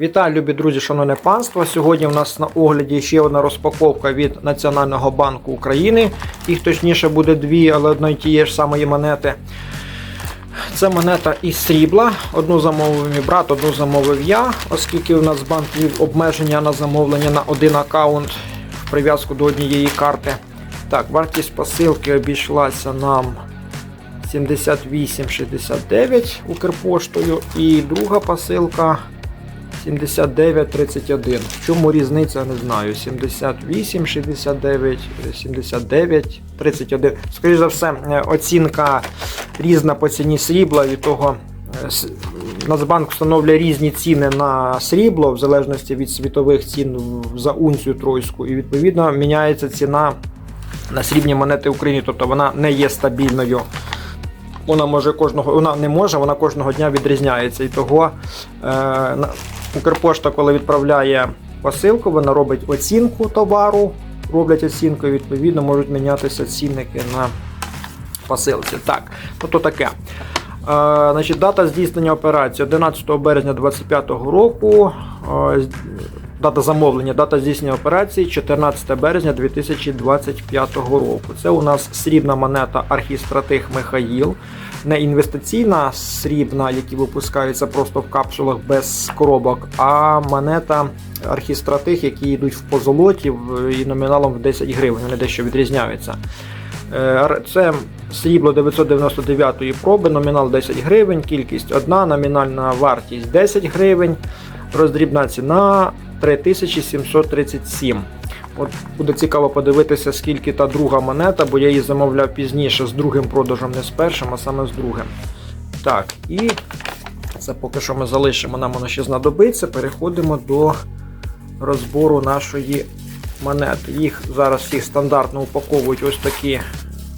Вітаю, любі друзі, шановне панство. Сьогодні у нас на огляді ще одна розпаковка від Національного банку України. Їх точніше буде дві, але одної тієї ж самої монети. Це монета із срібла. Одну замовив мій брат, одну замовив я, оскільки у нас банк вів обмеження на замовлення на один аккаунт в прив'язку до однієї карти. Так, вартість посилки обійшлася нам 78,69 Укрпоштою. І друга посилка 79,31. В чому різниця, не знаю. 78, 69, 79, 31. Скоріше за все, е, оцінка різна по ціні срібла. Від того е, Нацбанк встановлює різні ціни на срібло в залежності від світових цін за унцію тройську. І відповідно міняється ціна на срібні монети України. Тобто вона не є стабільною. Вона може кожного, вона не може, вона кожного дня відрізняється. І того е, Укрпошта, коли відправляє посилку, вона робить оцінку товару, роблять оцінку, і відповідно можуть мінятися цінники на посилці. Так, ну то таке. Е, значить, дата здійснення операції 11 березня 2025 року. Е, Дата замовлення, дата здійснення операції 14 березня 2025 року. Це у нас срібна монета Архістратих Михаїл. Не інвестиційна срібна, які випускаються просто в капсулах без коробок, а монета Архістратих, які йдуть в позолоті і номіналом в 10 гривень. Вони дещо відрізняються. Е, Це срібло 999 проби, номінал 10 гривень, кількість одна, номінальна вартість 10 гривень, роздрібна ціна 3737. От буде цікаво подивитися, скільки та друга монета, бо я її замовляв пізніше з другим продажем, не з першим, а саме з другим. Так, і це поки що ми залишимо, нам воно ще знадобиться. Переходимо до розбору нашої монети. Їх зараз всіх стандартно упаковують ось такі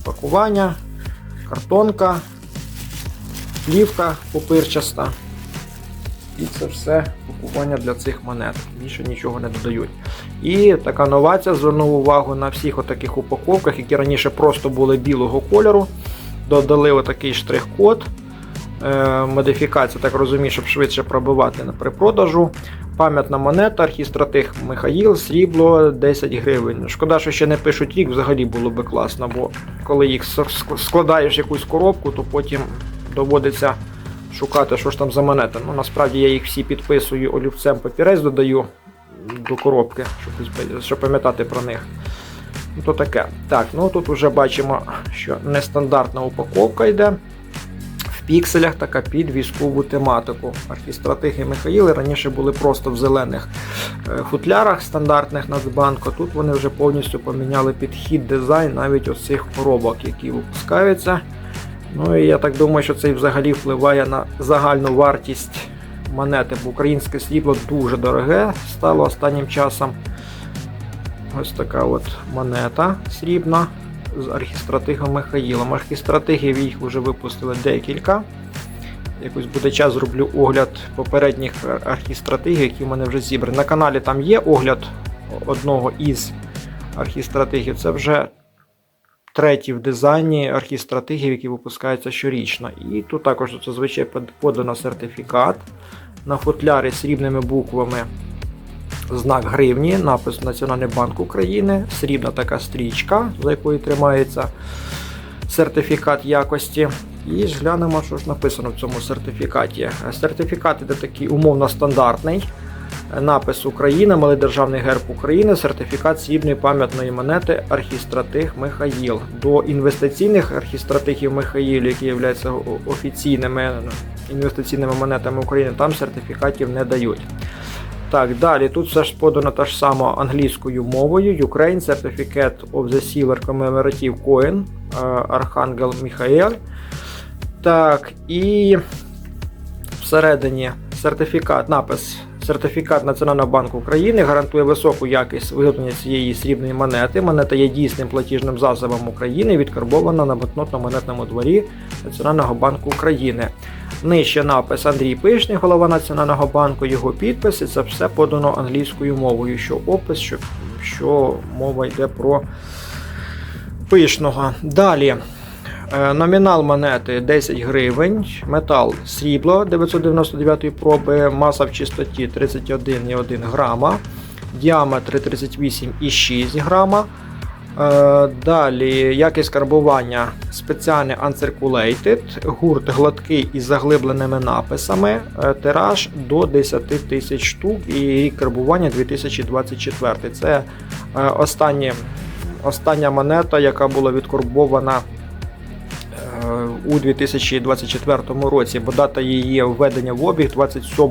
пакування, картонка, плівка пупирчаста. І це все пакування для цих монет. Більше нічого не додають. І така новація, звернув увагу на всіх отаких упаковках, які раніше просто були білого кольору. Додали отакий штрих-код. Е, модифікація, так розумію, щоб швидше пробивати на припродажу. Пам'ятна монета, архістратих Михаїл, срібло 10 гривень. Шкода, що ще не пишуть рік, взагалі було би класно, бо коли їх складаєш в якусь коробку, то потім доводиться шукати, що ж там за монета. Ну, насправді я їх всі підписую олівцем папірець додаю до коробки, щоб, щоб пам'ятати про них. Ну, то таке. Так, ну тут вже бачимо, що нестандартна упаковка йде. В пікселях така під військову тематику. Архістратиги Михаїли раніше були просто в зелених е, футлярах стандартних Нацбанку. Тут вони вже повністю поміняли підхід, дизайн навіть оцих коробок, які випускаються. Ну і я так думаю, що це взагалі впливає на загальну вартість монети, бо українське срібло дуже дороге стало останнім часом. Ось така от монета срібна з архістратигом Михаїлом. Архістратигів їх вже випустили декілька. Якось буде час зроблю огляд попередніх архістратигів, які в мене вже зібрані. На каналі там є огляд одного із архістратигів. Це вже третій в дизайні архістратигів, які випускаються щорічно. І тут також зазвичай под- подано сертифікат на футлярі срібними буквами. Знак гривні, напис Національний банк України, срібна така стрічка, за якою тримається сертифікат якості. І ж глянемо, що ж написано в цьому сертифікаті. Сертифікат іде такий умовно стандартний. Напис Україна, малий державний герб України, сертифікат срібної пам'ятної монети Архістратиг Михаїл. До інвестиційних архістратигів Михаїл, які являються офіційними інвестиційними монетами України, там сертифікатів не дають. Так, далі тут все ж подано та ж сама англійською мовою. Ukraine Certificate of the Silver Commemorative Coin е, Архангел Міхаель. Так, і всередині сертифікат, напис Сертифікат Національного банку України гарантує високу якість виготовлення цієї срібної монети. Монета є дійсним платіжним засобом України, відкарбована на банкнотно-монетному дворі Національного банку України. Нижче напис Андрій Пишний, голова Національного банку, його підпис, і це все подано англійською мовою, що опис, що, що мова йде про пишного. Далі. Е, Номінал монети 10 гривень, метал срібло 999 проби, маса в чистоті 31,1 грама, діаметр 38,6 грама. Е, Далі якість карбування. Спеціальний uncirculated, гурт гладкий із заглибленими написами, е, тираж до 10 тисяч штук і рік карбування 2024. Це е, останні, остання монета, яка була відкарбована е, у 2024 році, бо дата її введення в обіг 27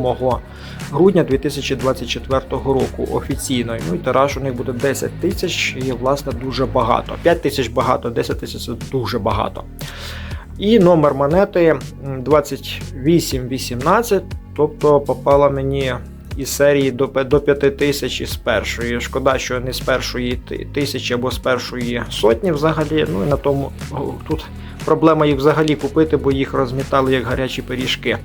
грудня 2024 року офіційно. Ну і тираж у них буде 10 тисяч і власне дуже багато. 5 тисяч багато, 10 тисяч це дуже багато. І номер монети 2818, тобто попала мені із серії до, до 5 тисяч із першої. Шкода, що не з першої тисячі або з першої сотні взагалі. Ну і на тому тут проблема їх взагалі купити, бо їх розмітали як гарячі пиріжки.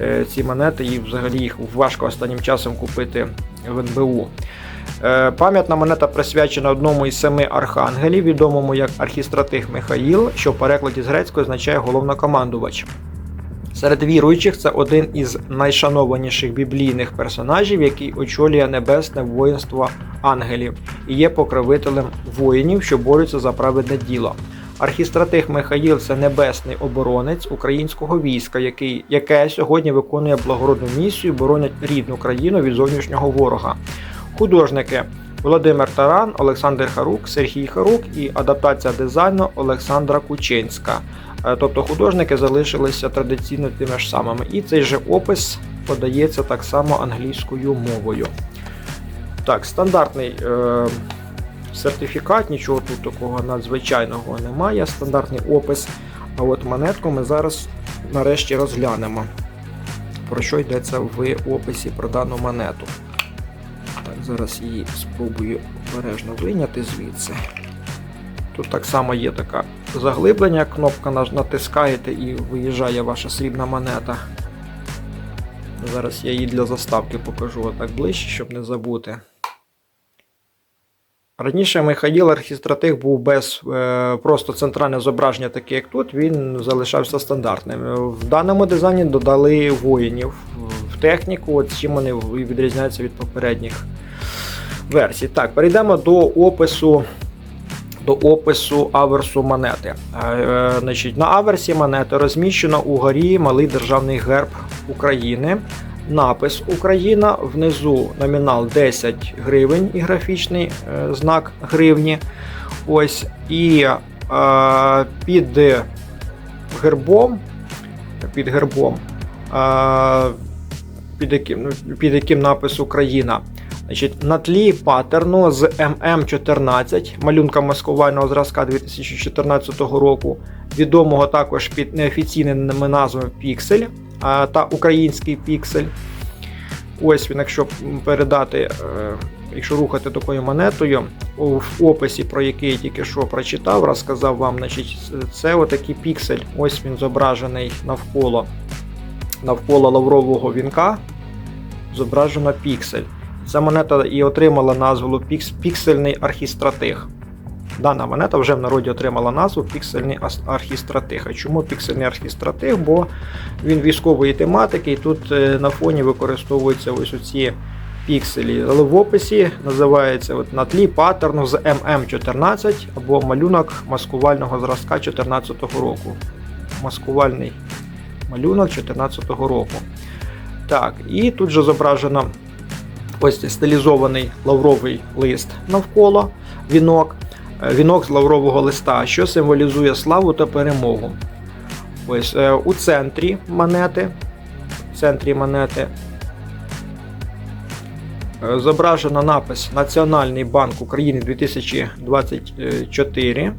Е, Ці монети, і взагалі їх важко останнім часом купити в НБУ. Е, Пам'ятна монета присвячена одному із семи архангелів, відомому як архістратих Михаїл, що в перекладі з грецької означає головнокомандувач. Серед віруючих це один із найшанованіших біблійних персонажів, який очолює небесне воїнство ангелів і є покровителем воїнів, що борються за праведне діло. Архістратих Михаїл це небесний оборонець українського війська, який, яке сьогодні виконує благородну місію, боронять рідну країну від зовнішнього ворога. Художники Володимир Таран, Олександр Харук, Сергій Харук і адаптація дизайну Олександра Кучинська. Е, Тобто художники залишилися традиційно тими ж самими. І цей же опис подається так само англійською мовою. Так, стандартний е, сертифікат, нічого тут такого надзвичайного немає. Стандартний опис. А от монетку ми зараз нарешті розглянемо. Про що йдеться в описі про дану монету. Так, зараз її спробую обережно вийняти звідси. Тут так само є така заглиблення, кнопка натискаєте і виїжджає ваша срібна монета. Зараз я її для заставки покажу отак ближче, щоб не забути. Раніше Михаїл Архістратих був без е, просто центральне зображення, таке як тут, він залишався стандартним. В даному дизайні додали воїнів в техніку, от чим вони відрізняються від попередніх версій. Так, перейдемо до опису. До опису аверсу монети. Е, е, значить, на аверсі монети розміщено угорі малий державний герб України, напис Україна, внизу номінал 10 гривень і графічний е, знак гривні. Ось, і е, під гербом, під гербом, е, під яким, ну, під яким напис Україна. Значить, на тлі паттерну з ММ14, малюнка маскувального зразка 2014 року, відомого також під неофіційними назвами Піксель та український піксель. Ось він, якщо передати, е, якщо рухати такою монетою, в описі, про який я тільки що прочитав, розказав вам, значить, це отакий піксель. Ось він зображений навколо, навколо лаврового вінка. Зображено піксель. Ця монета і отримала назву пікс, піксельний архістратиг. Дана монета вже в народі отримала назву піксельний архістратиг. А чому піксельний архістратиг? Бо він військової тематики, і тут е, на фоні використовуються ось оці пікселі. Але в описі називається от, на тлі паттерну з ММ14 або малюнок маскувального зразка 2014 року. Маскувальний малюнок 2014 року. Так, і тут же зображено ось стилізований лавровий лист навколо вінок. Е, Вінок з лаврового листа, що символізує славу та перемогу. Ось е, у центрі монети. В центрі монети е, зображено напис Національний банк України 2024.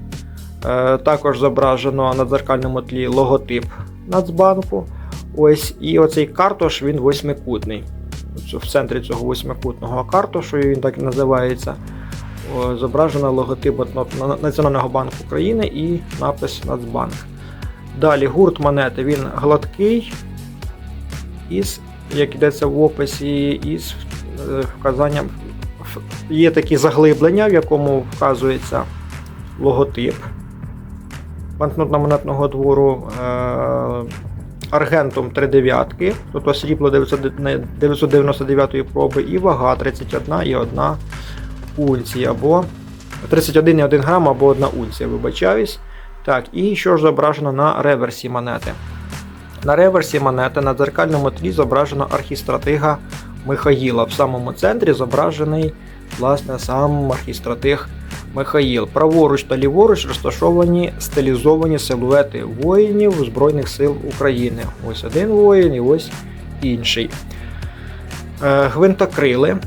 Е, Також зображено на дзеркальному тлі логотип Нацбанку. Ось, і оцей картош він восьмикутний. В центрі цього восьмикутного картошу, він так і називається. Зображено логотип от на- на- Національного банку України і напис Нацбанк. Далі гурт монети він гладкий, із, як йдеться в описі, із е, вказанням. Є такі заглиблення, в якому вказується логотип. банкнотно-монетного двору е, аргентум 3 тобто срібло 999 проби і вага 31,1 унції або 31,1 грам або 1 унція, вибачаюсь. Так, і що ж зображено на реверсі монети? На реверсі монети на дзеркальному тлі зображено архістратига Михаїла. В самому центрі зображений власне сам архістратиг Михаїл. Праворуч та ліворуч розташовані стилізовані силуети воїнів Збройних сил України. Ось один воїн і ось інший. Е, Гвинтокрили.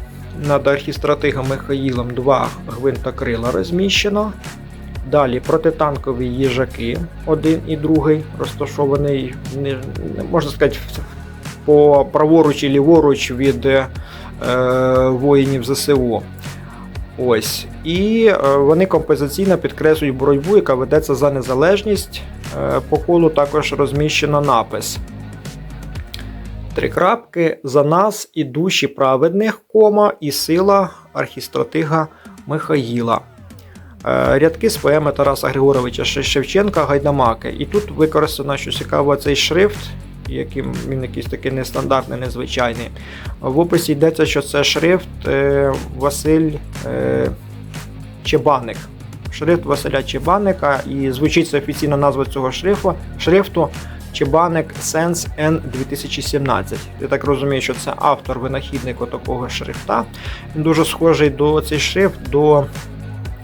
Над архістратигом Михаїлом два гвинтокрила розміщено. Далі протитанкові їжаки, один і другий, розташований, можна сказати, по праворуч і ліворуч від е, воїнів ЗСУ. Ось. І е, вони композиційно підкреслюють боротьбу, яка ведеться за незалежність. Е, по колу також розміщено напис. Три крапки за нас і душі праведних, кома, і сила архістратига Михаїла. Е, Рядки з поеми Тараса Григоровича Шевченка Гайдамаки. І тут використано, що цікаво, цей шрифт, яким він якийсь такий нестандартний, незвичайний. В описі йдеться, що це шрифт е, Василь е, Чебаник. Шрифт Василя Чебаника, і звучить це офіційна назва цього шрифту, шрифту Чебаник Sense N 2017. Я так розумію, що це автор винахідник такого шрифта. Він дуже схожий до цей шрифт до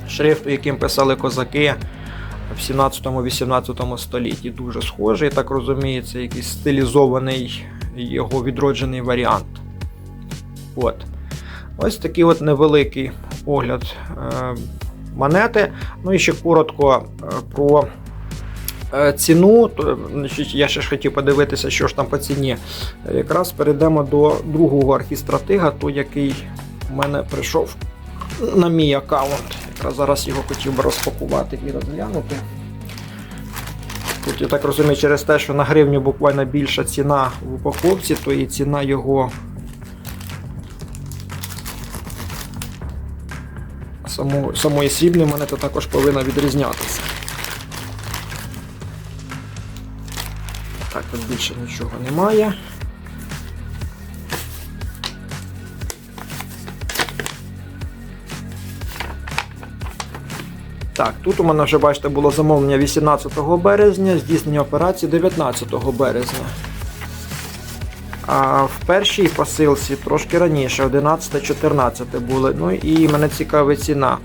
шрифту, яким писали козаки в 17-18 столітті. Дуже схожий, так розумію, це якийсь стилізований його відроджений варіант. От. Ось такий от невеликий огляд е, монети. Ну і ще коротко е, про е, ціну. Я ще ж хотів подивитися, що ж там по ціні. Якраз перейдемо до другого архістратига, той, який в мене прийшов на мій аккаунт. Якраз зараз його хотів би розпакувати і розглянути. Тут, я так розумію, через те, що на гривню буквально більша ціна в упаковці, то і ціна його само, самої срібної монети також повинна відрізнятися. Так, тут більше нічого немає. Так, тут у мене вже, бачите, було замовлення 18 березня, здійснення операції 19 березня. А в першій посилці трошки раніше, 11-14 були. Ну і мене цікавить ціна.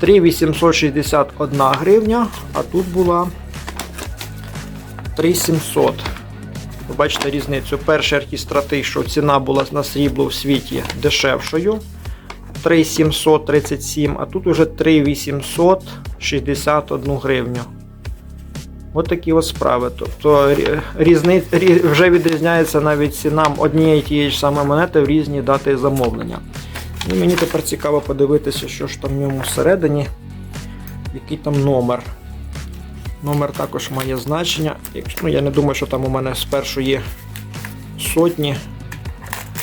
3,861 гривня, а тут була 3,700. Ви бачите різницю. Перший архістратий, що ціна була на срібло в світі дешевшою. 3,737, а тут уже 3,861 гривню. От такі от справи. Тобто різни, рі- вже відрізняється навіть цінам однієї тієї ж самої монети в різні дати замовлення. Ну, мені тепер цікаво подивитися, що ж там в ньому всередині, який там номер. Номер також має значення. Ну, я не думаю, що там у мене спершу є сотні.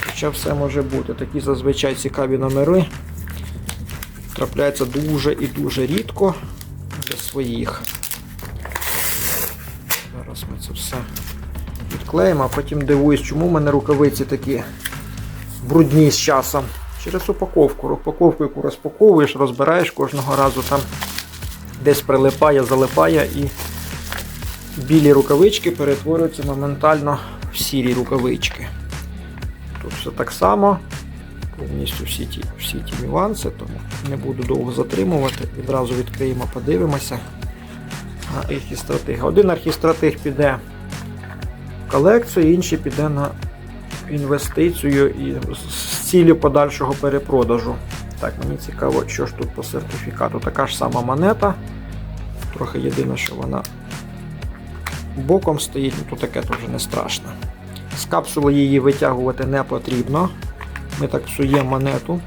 Хоча все може бути. Такі зазвичай цікаві номери. Трапляються дуже і дуже рідко для своїх. Зараз ми це все відклеїмо, а потім дивуюсь, чому в мене рукавиці такі брудні з часом. Через упаковку. Упаковку, яку розпаковуєш, розбираєш кожного разу там десь прилипає, залипає і білі рукавички перетворюються моментально в сірі рукавички. Тут все так само. Повністю всі ті, всі ті нюанси, тому не буду довго затримувати. Відразу відкриємо, подивимося на архістратига. Один архістратиг піде в колекцію, інший піде на інвестицію і з цілі подальшого перепродажу. Так, мені цікаво, що ж тут по сертифікату. Така ж сама монета. Трохи єдине, що вона боком стоїть, ну то таке то вже не страшно. З капсули її витягувати не потрібно. Ми так псуємо монету.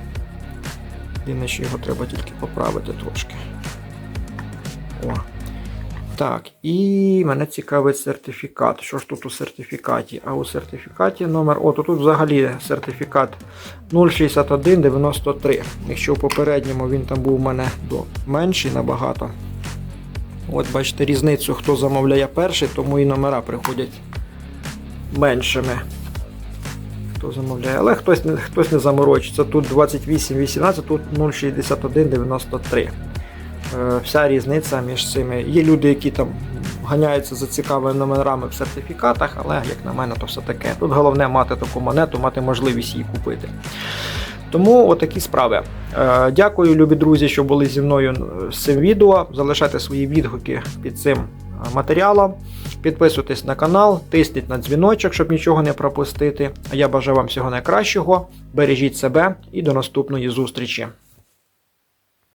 Єдине, що його треба тільки поправити трошки. О. Так, і мене цікавить сертифікат. Що ж тут у сертифікаті? А у сертифікаті номер. О, то тут взагалі сертифікат 06193. Якщо в попередньому він там був у мене до менший набагато. От бачите різницю, хто замовляє перший, тому і номера приходять меншими. Хто замовляє, але хтось хтось не заморочиться. Тут 28,18, тут 0,61,93. Е, Вся різниця між цими. Є люди, які там ганяються за цікавими номерами в сертифікатах, але як на мене, то все таке. Тут головне мати таку монету, мати можливість її купити. Тому отакі справи. Е, Дякую, любі друзі, що були зі мною з цим відео. Залишайте свої відгуки під цим матеріалом. Підписуйтесь на канал, тисніть на дзвіночок, щоб нічого не пропустити. А я бажаю вам всього найкращого. Бережіть себе і до наступної зустрічі.